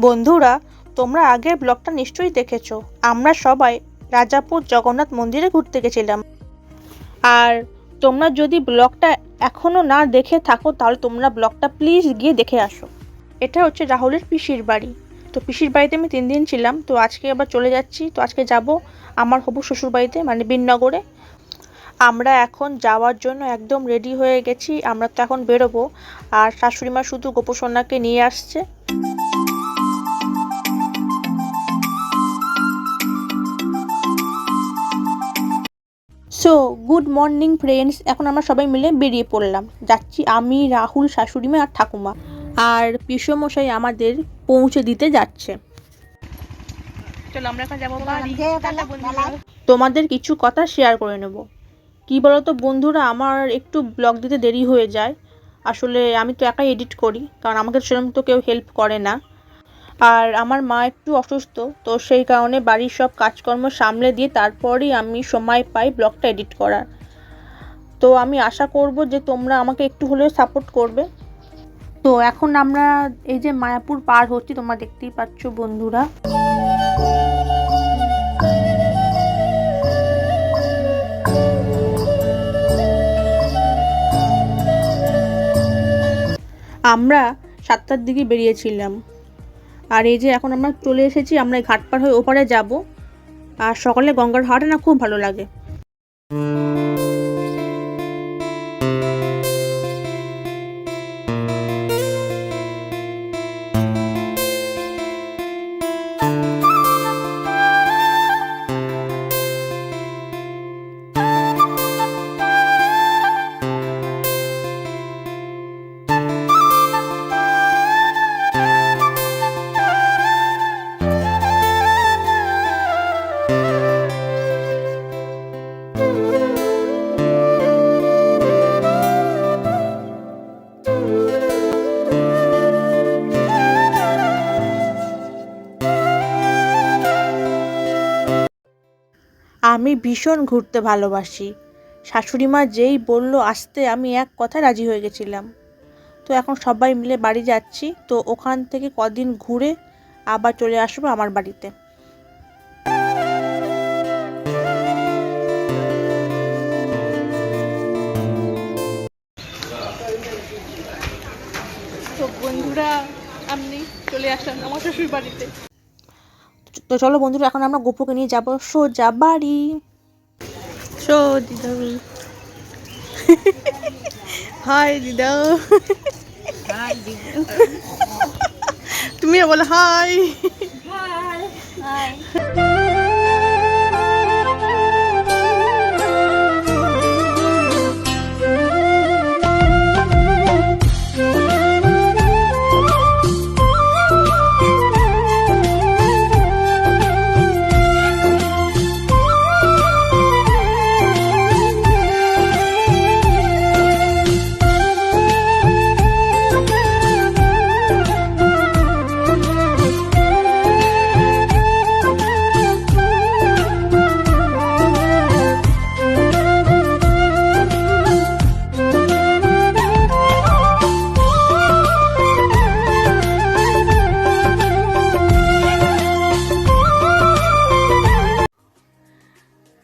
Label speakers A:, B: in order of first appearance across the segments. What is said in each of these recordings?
A: বন্ধুরা, তোমরা আগের ব্লগটা নিশ্চয়ই দেখেছ। আমরা সবাই রাজাপুর জগন্নাথ মন্দিরে ঘুরতে গেছিলাম। আর তোমরা যদি ব্লগটা এখনও না দেখে থাকো, তাহলে তোমরা ব্লগটা প্লিজ গিয়ে দেখে আসো। এটা হচ্ছে রাহুলের পিসির বাড়ি। তো পিসির বাড়িতে আমি তিন দিন ছিলাম, তো আজকে আবার চলে যাচ্ছি। তো আজকে যাব আমার হবু শ্বশুর বাড়িতে মানে বিননগরে। আমরা এখন যাওয়ার জন্য একদম রেডি হয়ে গেছি। আমরা তো এখন বেরোবো। আর শাশুড়ি মা শুধু গোপসন্নাকে নিয়ে আসছে। So good morning friends. এখন আমরা সবাই মিলে বেরিয়ে পড়লাম। যাচ্ছি আমি রাহুল শাশুড়ি মা আর ঠাকুমা। আর পিসমশাই আমাদের পৌঁছে দিতে যাচ্ছে। চলো আমরা এখন যাব তোমাদের কিছু কথা শেয়ার করে নেব। কি বলতো বন্ধুরা আমার একটু ব্লগ দিতে দেরি হয়ে যায়। আসলে আমি তো একাই এডিট করি কারণ আমাকে সেরকম তো কেউ হেল্প করে না। আর আমার মা একটু অসুস্থ, তো সেই কারণে বাড়ির সব কাজকর্ম সামলে দিয়ে তারপরেই আমি সময় পাই ব্লগটা এডিট করার। তো আমি আশা করব যে তোমরা আমাকে একটু হলেও সাপোর্ট করবে। তো এখন আমরা এই যে মায়াপুর পার হচ্ছি, তোমরা দেখতেই পাচ্ছ বন্ধুরা। আমরা সাতটার দিকে বেরিয়েছিলাম। আর এই যে এখন আমরা চলে এসেছি, আমরা ঘাটপাড় হয়ে ওপারে যাব। আর সকালে গঙ্গার হাটে না খুব ভালো লাগে। আমি ভীষণ ঘুরতে ভালোবাসি। শাশুড়ি মা যেই বলল আসতে, আমি এক কথায় রাজি হয়ে গেছিলাম। তো এখন সবাই মিলে বাড়ি যাচ্ছি, তো ওখান থেকে কদিন ঘুরে আবার চলে আসব আমার বাড়িতে। তো বন্ধুরা আমি চলে আসলাম আমার শ্বশুর বাড়িতে তো চলো বন্ধুরা এখন আমরা গোপুকে নিয়ে যাব। সোজা বাড়ি। সো দিদা। হাই দিদা। তুমিও বলো হাই।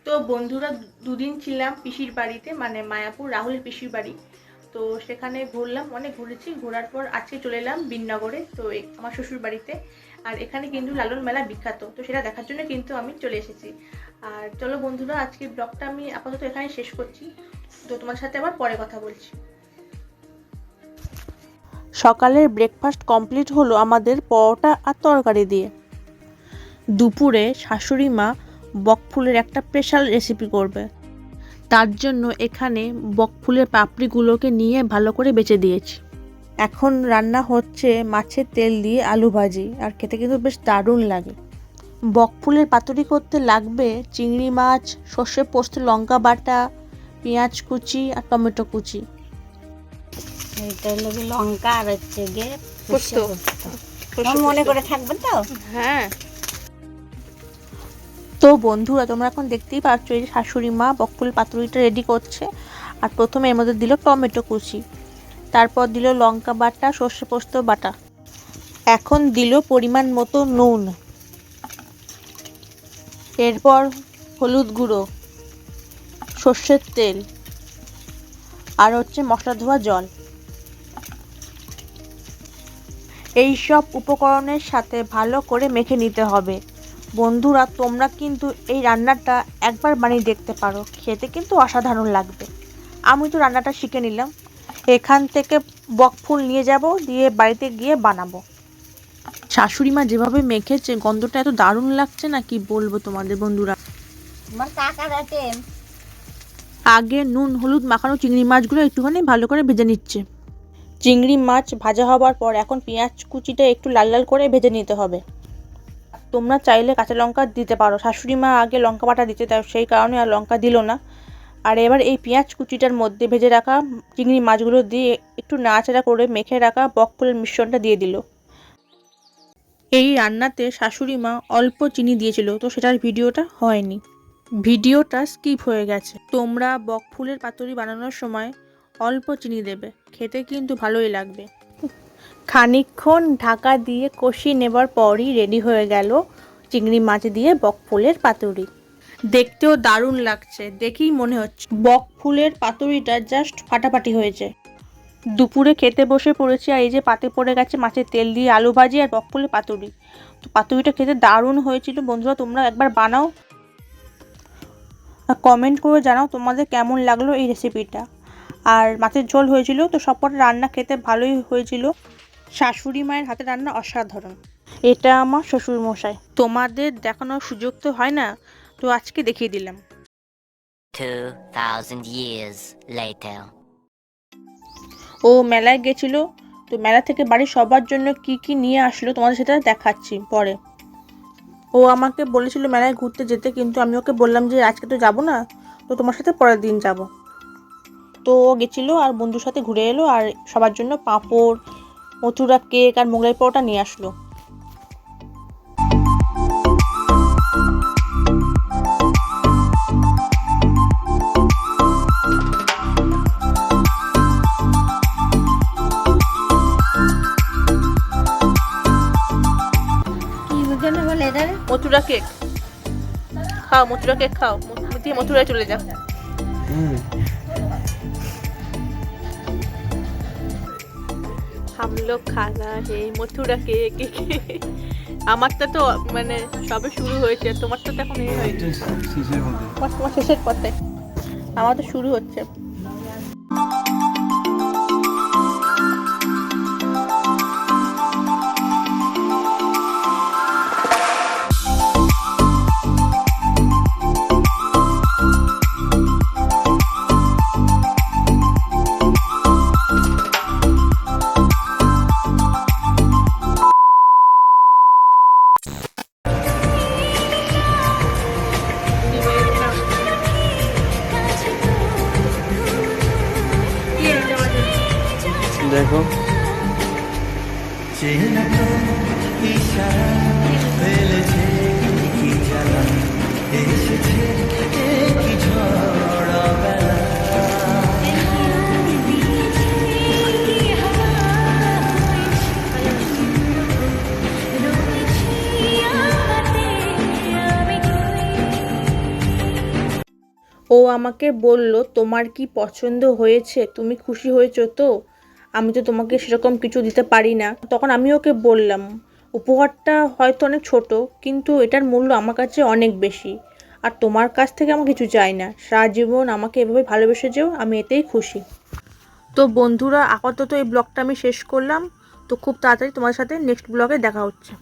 A: তো বন্ধুরা দুদিন ছিলাম পিসির বাড়িতে মানে মায়াপুর রাহুলের পিসির বাড়ি। তো সেখানে ঘুরলাম, অনেক ঘুরেছি। ঘোরার পর আজকে চলে এলাম বিননগরে, তো আমার শ্বশুর বাড়িতে। আর এখানে কিন্তু লালন মেলা বিখ্যাত, তো সেটা দেখার জন্য কিন্তু আমি চলে এসেছি। আর চলো বন্ধুরা আজকে ব্লগটা আমি আপাতত এখানে শেষ করছি। তো তোমার সাথে আবার পরে কথা বলছি। সকালের ব্রেকফাস্ট কমপ্লিট হলো আমাদের পরোটা আর তরকারি দিয়ে। দুপুরে শাশুড়ি মা বকফুলের একটা স্পেশাল রেসিপি করবে। তার জন্য এখানে বকফুলের পাপড়িগুলোকে নিয়ে ভালো করে বেঁচে দিয়েছি। এখন রান্না হচ্ছে মাছের তেল দিয়ে আলু ভাজি আর খেতে কিন্তু বেশ দারুণ লাগে। বকফুলের পাতুরি করতে লাগবে চিংড়ি মাছ সর্ষে পোস্ত লঙ্কা বাটা পেঁয়াজ কুচি আর টমেটো কুচি।
B: হলো লঙ্কা আর হচ্ছে গিয়ে
A: পোস্ত।
B: মনে করে থাকবেন তো?
A: হ্যাঁ। তো বন্ধুরা, তোমরা এখন দেখতেই পাচ্ছ এই শাশুড়ি মা বকুল পাতুরিটা রেডি করছে। আর প্রথমে এর মধ্যে দিল টমেটো কুচি, তারপর দিল লঙ্কা বাটা, সর্ষে পোস্ত বাটা। এখন দিল পরিমাণ মতো নুন। এরপর হলুদ গুঁড়ো, সর্ষের তেল, আর হচ্ছে মশলা ধোয়া জল। এই সব উপকরণের সাথে ভালো করে মেখে নিতে হবে। বন্ধুরা তোমরা কিন্তু এই রান্নাটা একবার বানিয়ে দেখতে পারো। খেতে কিন্তু অসাধারণ লাগবে। আমি তো রান্নাটা শিখে নিলাম। এখান থেকে বকফুল নিয়ে যাব দিয়ে বাড়িতে গিয়ে বানাবো। শাশুড়ি মা যেভাবে মেখেছে গন্ধটা এত দারুণ লাগছে না কি বলব তোমাদের বন্ধুরা? আগে নুন হলুদ মাখানো চিংড়ি মাছগুলো একটুখানি ভালো করে ভেজে নিচ্ছে। চিংড়ি মাছ ভাজা হবার পর এখন পেঁয়াজ কুচিটা একটু লাল লাল করে ভেজে নিতে হবে। তোমরা চাইলে কাঁচা লঙ্কা দিতে পারো। শাশুড়ি মা আগে লঙ্কা বাটা দিতে, তাই সেই কারণে আর লঙ্কা দিল না। আর এবার এই পেঁয়াজ কুচিটার মধ্যে ভেজে রাখা চিংড়ি মাছগুলো দিয়ে একটু নাড়াচাড়া করে মেখে রাখা বকফুলের মিশ্রণটা দিয়ে দিল। এই রান্নাতে শাশুড়ি মা অল্প চিনি দিয়েছিল, তো সেটার ভিডিওটা হয়নি। ভিডিওটা স্কিপ হয়ে গেছে। তোমরা বকফুলের পাতুরি বানানোর সময় অল্প চিনি দেবে, খেতে কিন্তু ভালোই লাগবে। খানিকক্ষণ ঢাকা দিয়ে কষিয়ে নেবার পরই রেডি হয়ে গেল চিংড়ি মাছ দিয়ে বকফুলের পাতুরি। দেখতেও দারুণ লাগছে, দেখেই মনে হচ্ছে বকফুলের পাতুরিটা জাস্ট ফাটাফাটি হয়েছে। দুপুরে খেতে বসে পড়েছি আর এই যে পাতে পড়ে গেছে মাছের তেল দিয়ে আলু ভাজি আর বকফুলের পাতুরি। তো পাতুরিটা খেতে দারুণ হয়েছিল। বন্ধুরা, তোমরা একবার বানাও। আর কমেন্ট করে জানাও তোমাদের কেমন লাগল এই রেসিপিটা আর মাছের ঝোল হয়েছিল, তো সবকটা রান্না খেতে ভালোই হয়েছিল। শাশুড়ি মায়ের হাতে রান্না অসাধারণ। এটা আমার শ্বশুর মশাই তোমাদের দেখানোর সুযোগ তো হয় না তো আজকে দেখিয়ে দিলাম।
C: 2,000 years later.
A: ও মেলায় গেছিল তো মেলা থেকে বাড়ির সবার জন্য কি কি নিয়ে আসলো তোমাদের সেটা দেখাচ্ছি পরে। ও আমাকে বলেছিল মেলায় ঘুরতে যেতে কিন্তু আমি ওকে বললাম যে আজকে তো যাব না তো তোমার সাথে পরের দিন যাব। তো ও গেছিল আর বন্ধুর সাথে ঘুরে এলো আর সবার জন্য পাঁপড় মথুরা কেক আর মোগলাই পরোটা নিয়ে আসলো? মথুরা কেক। খাও মথুরা কেক খাও। ম- দিয়ে মথুরায় চলে যাও হাম লোক খানা হে মথুরা কে কে কে? আমারটা তো মানে সবে শুরু হয়েছে। তোমারটা তো এখন এই হয়েছে তোমার শেষের পথে। আমার তো শুরু হচ্ছে। ও আমাকে বলল, তোমার কি পছন্দ হয়েছে? তুমি খুশি হয়েছো তো? আমি তো তোমাকে সেরকম কিছু দিতে পারি না। তখন আমি ওকে বললাম, উপহারটা হয়তো অনেক ছোট, কিন্তু এটার মূল্য আমার কাছে অনেক বেশি। আর তোমার কাছ থেকে আমার কিছু চাই না। সারা জীবন আমাকে এভাবে ভালোবেসে যেও, আমি এতেই খুশি। তো বন্ধুরা, আপাতত এই ব্লগটা আমি শেষ করলাম। তো খুব তাড়াতাড়ি তোমার সাথে নেক্সট ব্লগে দেখা হচ্ছে।